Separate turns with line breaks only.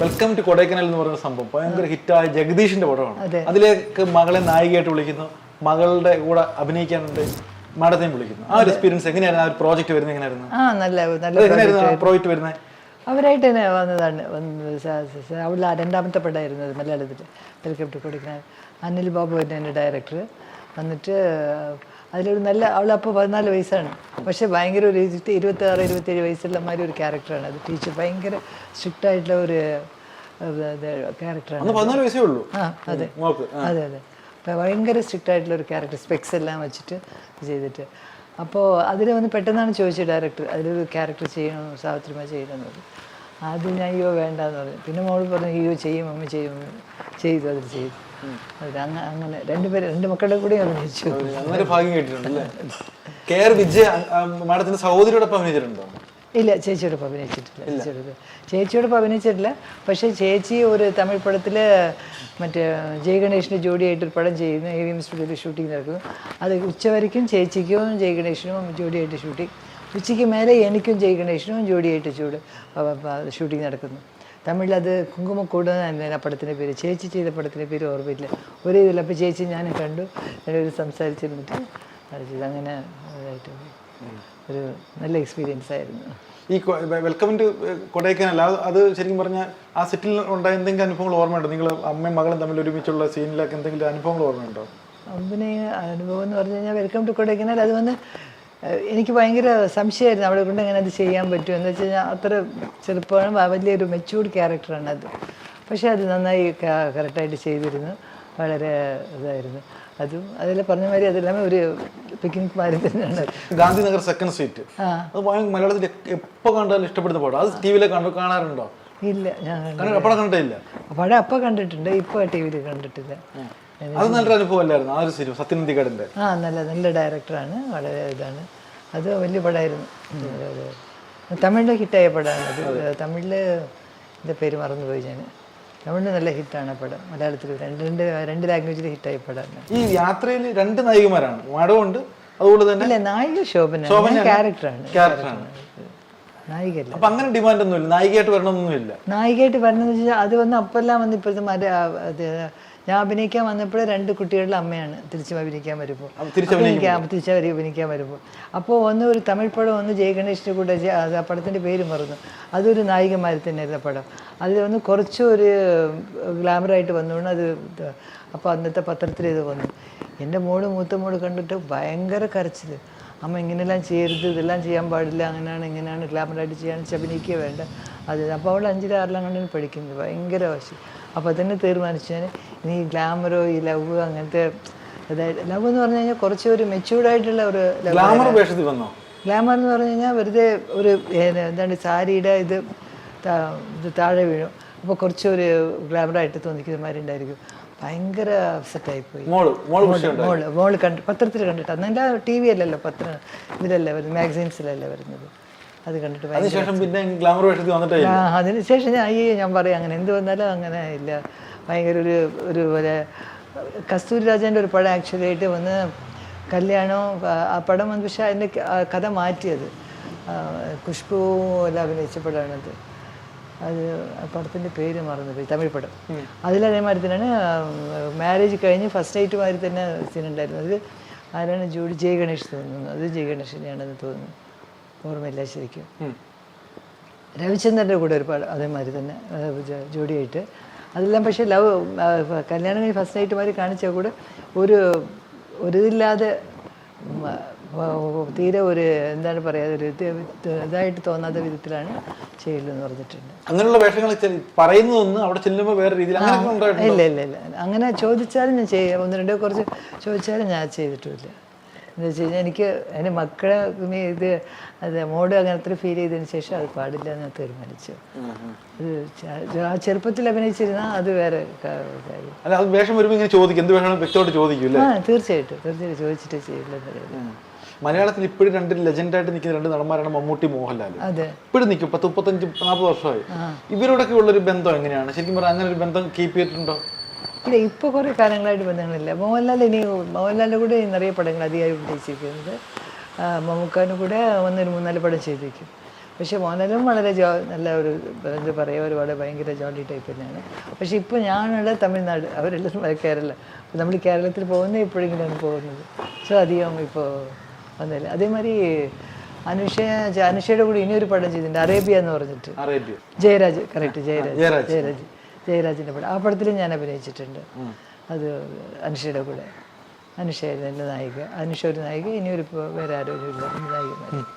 Welcome to Kodaikanal എന്ന് പറയുന്ന സംഭവം. ഭയങ്കര ഹിറ്റായ ജഗദീഷിന്റെ പടമാണ്. അതിലേക്ക് മകളെ നായികയായിട്ട് വിളിക്കുന്നു. മകളുടെ കൂടെ അഭിനയിക്കാനുണ്ട്. മാഡത്തെയും വിളിക്കുന്നു. ആ ഒരു എക്സ്പീരിയൻസ് എങ്ങനെയായിരുന്നു? ആ ഒരു പ്രോജക്റ്റ് വരുന്നത് എങ്ങനെയായിരുന്നു?
ആ നല്ല നല്ല
എങ്ങനെയായിരുന്നു പ്രോജക്റ്റ് വരുന്നത്?
അവരായിട്ട് തന്നെ വന്നതാണ്. ആ രണ്ടാമത്തെ പടമായിരുന്നു അത് മലയാളത്തിൽ വെൽക്കം ടു കൊടുക്കുന്ന അനിൽ ബാബു എന്റെ ഡയറക്ടർ വന്നിട്ട് അതിലൊരു നല്ല അവളപ്പോൾ പതിനാല് വയസ്സാണ്. പക്ഷെ ഭയങ്കര ഒരു ഇരുപത്തി ഇരുപത്തി ആറ് ഇരുപത്തേഴ് വയസ്സുള്ള മാതിരി ഒരു ക്യാരക്ടറാണ് അത്. ടീച്ചർ ഭയങ്കര സ്ട്രിക്റ്റ് ആയിട്ടുള്ള ഒരു ക്യാരക്ടറാണ് ആ അതെ. അതെ അതെ. അപ്പോൾ ഭയങ്കര സ്ട്രിക്റ്റ് ആയിട്ടുള്ള ഒരു ക്യാരക്ടർ സ്പെക്സ് എല്ലാം വെച്ചിട്ട് ചെയ്തിട്ട്. അപ്പോൾ അതിൽ വന്ന് പെട്ടെന്നാണ് ചോദിച്ചത് ഡയറക്ടർ അതിലൊരു ക്യാരക്ടർ ചെയ്യണം സാവിത്രിമ ചെയ്യണമെന്ന് പറഞ്ഞു ആദ്യം ഞാൻ അയ്യോ വേണ്ടെന്ന് പറഞ്ഞു. പിന്നെ മോൾ പറഞ്ഞു അയ്യോ ചെയ്യും അമ്മ ചെയ്യും ചെയ്തു അതിൽ ചെയ്തു. അങ്ങനെ രണ്ടുപേര് രണ്ട് മക്കളുടെ കൂടെ അഭിനയിച്ചു
അങ്ങനെ ഭാഗ്യം കേട്ടിട്ടുണ്ട് കെ ആർ വിജയ മാഡത്തിന്റെ സഹോദരിയോടൊപ്പം അഭിനയിച്ചിട്ടുണ്ടോ?
ഇല്ല ചേച്ചിയോടൊപ്പം അഭിനയിച്ചിട്ടില്ല ചേച്ചിയോടൊപ്പം. ചേച്ചിയോടൊപ്പം അഭിനയിച്ചിട്ടില്ല. പക്ഷേ ചേച്ചി ഒരു തമിഴ് പടത്തിൽ മറ്റേ ജോഡിയായിട്ട് ഒരു പടം ചെയ്യുന്നു. എ വി എം സ്റ്റുഡിയോയിൽ ഷൂട്ടിംഗ് നടക്കുന്നു. അത് ഉച്ചവരയ്ക്കും ചേച്ചിക്കും ജയ് ഗണേഷിനും ജോഡിയായിട്ട് ഷൂട്ടിംഗ് ഉച്ചയ്ക്ക് മേലെ എനിക്കും ജയ് ഗണേഷിനും ജോഡിയായിട്ട് ചൂട് ഷൂട്ടിംഗ് നടക്കുന്നു. തമിഴിൽ അത് കുങ്കുമക്കൂട് എന്ന പടത്തിന്റെ പേര് ചേച്ചി ചെയ്ത പടത്തിന്റെ പേര് ഓർമ്മയില്ല. ഒരേ ഇതിൽ അപ്പോൾ ചേച്ചി ഞാൻ കണ്ടു. ഒരു സംസാരിച്ചിരുന്നിട്ട് അത് ചെയ്തു അങ്ങനെ ഇതായിട്ട് ഒരു നല്ല എക്സ്പീരിയൻസ് ആയിരുന്നു.
ഈ വെൽക്കം ടു കൊടൈക്കനാൽ അത് അത് ശരിക്കും പറഞ്ഞാൽ ആ സെറ്റിൽ ഉണ്ടായ എന്തെങ്കിലും അനുഭവങ്ങൾ ഓർമ്മയുണ്ടോ? നിങ്ങൾ അമ്മയും മകളും തമ്മിൽ ഒരുമിച്ചുള്ള സീനിലൊക്കെ എന്തെങ്കിലും അനുഭവങ്ങൾ ഓർമ്മയുണ്ടോ?
അമ്മനെ അനുഭവം എന്ന് പറഞ്ഞു കഴിഞ്ഞാൽ വെൽക്കം ടു കൊടൈക്കനാൽ. അത് വന്ന് എനിക്ക് ഭയങ്കര സംശയമായിരുന്നു അവളെ കൊണ്ട് എങ്ങനെ അത് ചെയ്യാൻ പറ്റും. എന്ന് വെച്ച് കഴിഞ്ഞാൽ അത്ര ചെറുപ്പമാണ് വലിയൊരു മെച്ചൂർഡ് ക്യാരക്ടറാണ് അത്. പക്ഷേ അത് നന്നായി കറക്റ്റായിട്ട് ചെയ്തിരുന്നു. വളരെ ഇതായിരുന്നു. അതും അതിൽ പറഞ്ഞ മാതിരി അതെല്ലാം ഒരു പിക്നിക് മാതിരി തന്നെയാണ്.
ഗാന്ധിനഗർ സെക്കൻഡ്
സീറ്റ്
അത് മലയാളത്തിൽ എപ്പോൾ കണ്ടാലും ഇഷ്ടപ്പെടുന്ന പടം. അത് ടി വിയിലെ കണ്ടു കാണാറുണ്ടോ?
ഇല്ല ഞാൻ
കാരണം കണ്ടിട്ടില്ല.
പടം അപ്പം കണ്ടിട്ടുണ്ട് ഇപ്പോൾ ടി വിയിൽ കണ്ടിട്ടില്ല.
അത് നല്ലൊരു അനുഭവം അല്ലായിരുന്നു ആ ഒരു സിനിമ സത്യനന്ദികടന്റെ
ആ നല്ല നല്ല ഡയറക്ടറാണ് വളരെ ഇതാണ്. അത് വലിയ പടമായിരുന്നു. തമിഴിൽ ഹിറ്റായ പടമാണ് അത്. തമിഴിൽ എന്റെ പേര് മറന്നുപോയി ഞാൻ തമിഴിൽ നല്ല ഹിറ്റാണ് ആ പടം. മലയാളത്തിൽ രണ്ട് രണ്ട് രണ്ട് ലാംഗ്വേജിൽ ഹിറ്റായ പടമാണ്.
ഈ യാത്രയിൽ രണ്ട് നായികമാരാണ്. മാഡമുണ്ട് അതുപോലെ തന്നെ
അല്ല നായിക ശോഭന. ക്യാരക്ടറാണ്
ക്യാരക്ടറാണ്
നായികല്ല
അപ്പൊ അങ്ങനെ ഡിമാൻഡ് ഒന്നുമില്ല. നായികയായിട്ട് വരണമെന്നൊന്നുമില്ല.
നായികയായിട്ട് വരണമെന്ന് വെച്ചാൽ അത് വന്ന് അപ്പെല്ലാം വന്ന് ഇപ്പോഴത്തെ ഞാൻ അഭിനയിക്കാൻ വന്നപ്പോഴേ രണ്ട് കുട്ടികളുടെ അമ്മയാണ് തിരിച്ചു അഭിനയിക്കാൻ വരുമ്പോൾ
തിരിച്ച്
അഭിനയിക്കാൻ വരുമ്പോൾ അപ്പോൾ ഒന്ന് ഒരു തമിഴ് പടം ഒന്ന് ജയ ഗണേഷിന്റെ കൂടെ ആ പടത്തിന്റെ പേര് മറന്നു. അതൊരു നായികമാരി തന്നെയായിരുന്നു ആ പടം. അതിൽ വന്ന് കുറച്ച് ഒരു ഗ്ലാമറായിട്ട് വന്നുകൊണ്ട് അത് അപ്പോൾ അന്നത്തെ പത്രത്തിൽ ഇത് വന്നു. എന്റെ മോൾ മൂത്ത മോൾ കണ്ടിട്ട് ഭയങ്കര കരച്ചിൽ അമ്മ ഇങ്ങനെയെല്ലാം ചെയ്യരുത് ഇതെല്ലാം ചെയ്യാൻ പാടില്ല അങ്ങനെയാണ് ഇങ്ങനെയാണ് ഗ്ലാമറായിട്ട് ചെയ്യാൻ അഭിനയിക്കുക വേണ്ട. അത് അപ്പോൾ അവൾ അഞ്ചിലും ആറിലും കണ്ടാണ് പഠിക്കുന്നത് ഭയങ്കര വാശി. അപ്പോൾ തന്നെ തീരുമാനിച്ചു ഞാൻ. ഇനി ഗ്ലാമറോ ഈ ലവ് അങ്ങനത്തെ അതായത് ലവ് എന്ന് പറഞ്ഞു കഴിഞ്ഞാൽ കുറച്ച് ഒരു മെച്യൂർഡായിട്ടുള്ള ഒരു
ഗ്ലാമർ വേഷത്തിൽ വന്നോ?
ഗ്ലാമർ എന്ന് പറഞ്ഞു കഴിഞ്ഞാൽ വെറുതെ ഒരു എന്താണ് സാരിയുടെ ഇത് ഇത് താഴെ വീഴും. അപ്പോൾ കുറച്ച് ഒരു ഗ്ലാമറായിട്ട് തോന്നിക്കുന്ന മാതിരി ഉണ്ടായിരിക്കും. ഭയങ്കര അപ്സെറ്റായി പോയി മോൾ മോൾ കണ്ട് പത്രത്തിൽ കണ്ടിട്ട് അന്നെന്റെ ടി വി അല്ലല്ലോ പത്രം ഇതിലല്ലേ വരുന്നത് മാഗസീൻസിലല്ലേ വരുന്നത്. അത് കണ്ടിട്ട്
അതിനുശേഷം പിന്നെ ഗ്ലാമർ വേഷത്തിൽ വന്നിട്ടേ.
ആ അതിനുശേഷം ഞാൻ അയ്യോ ഞാൻ പറയാം അങ്ങനെ എന്ത് വന്നാലും അങ്ങനെ ഇല്ല. ഭയങ്കര ഒരു ഒരു പോലെ കസ്തൂരി രാജേന്റെ ഒരു പടം ആക്ച്വലി ആയിട്ട് വന്ന് കല്യാണം ആ, പടം വന്ന് പക്ഷേ അതിന്റെ കഥ മാറ്റിയത്. ഖുഷ്ബു എല്ലാം അഭിനയിച്ച പടമാണത്. അത് പടത്തിന്റെ പേര് മറന്നുപോയി തമിഴ് പടം. അതിലതേമാതിരി തന്നെയാണ് മാരേജ് കഴിഞ്ഞ് ഫസ്റ്റ് നൈറ്റ് മാതിരി തന്നെ സീൻ ഉണ്ടായിരുന്നു. അത് ആരാണ് ജോഡി? ജയ് ഗണേഷ് തോന്നുന്നു. അത് ജയ് ഗണേഷിനെയാണെന്ന് തോന്നുന്നു. ഓർമ്മയില്ല ശരിക്കും. രവിചന്ദ്രന്റെ കൂടെ ഒരു പടം അതേമാതിരി തന്നെ ജോഡിയായിട്ട്. അതെല്ലാം പക്ഷേ ലവ് കല്യാണം കഴിഞ്ഞ് ഫസ്റ്റ് നൈറ്റ് മാതിരി കാണിച്ചാൽ കൂടെ ഒരു ഒരു ഇതില്ലാതെ തീരെ ഒരു എന്താണ് പറയുക ഒരു ഇത് ഇതായിട്ട് തോന്നാത്ത വിധത്തിലാണ് ചെയ്യലെന്ന് പറഞ്ഞിട്ടുണ്ട്.
അങ്ങനെയുള്ള വേഷങ്ങൾ പറയുന്നതൊന്ന് അവിടെ ചെല്ലുമ്പോൾ വേറെ രീതിയിൽ
ഇല്ല ഇല്ല ഇല്ല. അങ്ങനെ ചോദിച്ചാലും ഞാൻ ചെയ്യാം. ഒന്ന് രണ്ടോ കുറച്ച് ചോദിച്ചാലും ഞാൻ ചെയ്തിട്ടുമില്ല എന്ന് വെച്ച് കഴിഞ്ഞാൽ എനിക്ക് എന്റെ മക്കളെ ഇത് അത് മോഡ് അങ്ങനത്തെ ഫീൽ ചെയ്തതിന് ശേഷം അത് പാടില്ല എന്ന് ഞാൻ തീരുമാനിച്ചു. അത് ആ ചെറുപ്പത്തിൽ അഭിനയിച്ചിരുന്ന അത് വേറെ കാര്യം. ആ തീർച്ചയായിട്ടും. തീർച്ചയായിട്ടും ചോദിച്ചിട്ട് ചെയ്യില്ല
മലയാളത്തിൽ ഇപ്പോഴും രണ്ട് ലെജൻഡായിട്ട് നിൽക്കുന്ന രണ്ട് നടന്മാരാണ് മമ്മൂട്ടി മോഹൻലാൽ ഇപ്പോഴും നിൽക്കും. പത്ത് മുപ്പത്തഞ്ച് നാൽപ്പത് വർഷമായി. ഇവരോടൊക്കെ ഉള്ളൊരു ബന്ധം എങ്ങനെയാണ്? ശരിക്കും പറഞ്ഞാൽ അങ്ങനെ ഒരു ബന്ധം കീപ്പ് ചെയ്തിട്ടുണ്ടോ?
ഇല്ല ഇപ്പോൾ കുറേ കാലങ്ങളായിട്ട് ബന്ധങ്ങളില്ല. മോഹൻലാൽ ഇനി മോഹൻലാലിന്റെ കൂടെ നിറയെ പടങ്ങൾ അധികമായി ഉദ്ദേശിക്കുന്നത് മമ്മൂക്കാനും കൂടെ ഒന്നൊരു മൂന്നാൽ പടം ചെയ്തിരിക്കും പക്ഷെ മോഹൻലാലും വളരെ ജോ നല്ല ഒരു എന്താ പറയുക ഒരുപാട് ഭയങ്കര ജോളി ടൈപ്പ് തന്നെയാണ്. പക്ഷെ ഇപ്പോൾ ഞാനുള്ള തമിഴ്നാട് അവരെല്ലാം കേരള നമ്മൾ കേരളത്തിൽ പോകുന്ന എപ്പോഴെങ്കിലാണ് പോകുന്നത്. സോ അധികം ഇപ്പോൾ വന്നില്ല അതേമാതിരി അനുഷ അനുഷയുടെ കൂടെ ഇനിയൊരു പടം ചെയ്തിട്ടുണ്ട് അറേബ്യ എന്ന് പറഞ്ഞിട്ട്.
അറേബ്യ.
ജയരാജ് കറക്റ്റ് ജയരാജ്
ജയരാജ്.
ജയരാജിന്റെ പടം. ആ പടത്തിൽ ഞാൻ അഭിനയിച്ചിട്ടുണ്ട്. അത് അനുഷയുടെ കൂടെ. അനുഷയായിരുന്നു എന്റെ നായിക. അനുഷ ഒരു നായിക ഇനിയൊരു വേറെ ആരും ഇല്ല നായികമാർ